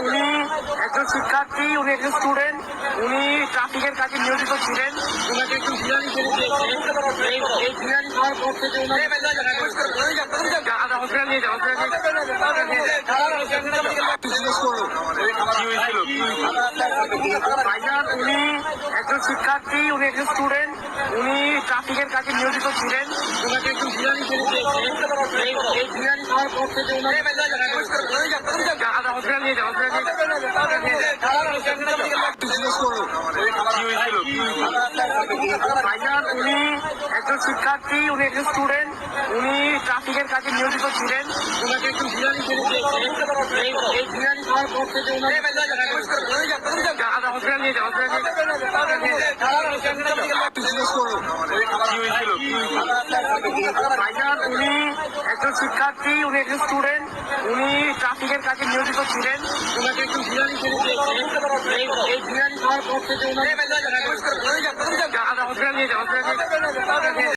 উনি একজন শিক্ষার্থী উনি একজন স্টুডেন্ট উনি ট্রাফিকের কাজে নিয়োজিত ছিলেন ওনাকে একটু বিরিয়ানি খেতে দিয়েছে উনি একজন শিক্ষার্থী উনি একজন স্টুডেন্ট উনি ট্রাফিকের কাজে নিয়োজিত ছিলেন ওনাকে একটু খেতে দিয়েছে উনি একজন শিক্ষার্থী উনি একজন স্টুডেন্ট উনি ট্রাফিকের কাজে নিয়োজিত ছিলেন ওনাকে একটু বিরিয়ানি এই বিরিয়ানি খাওয়ার পর থেকে ওনার হসপিটাল নিয়ে উনি একজন শিক্ষার্থী উনি একজন স্টুডেন্ট উনি ট্রাফিকের কাজে নিয়োজিত ছিলেন ওনাকে একটু বিরিয়ানি খেতে এই বিরিয়ানি খাওয়ার পর থেকে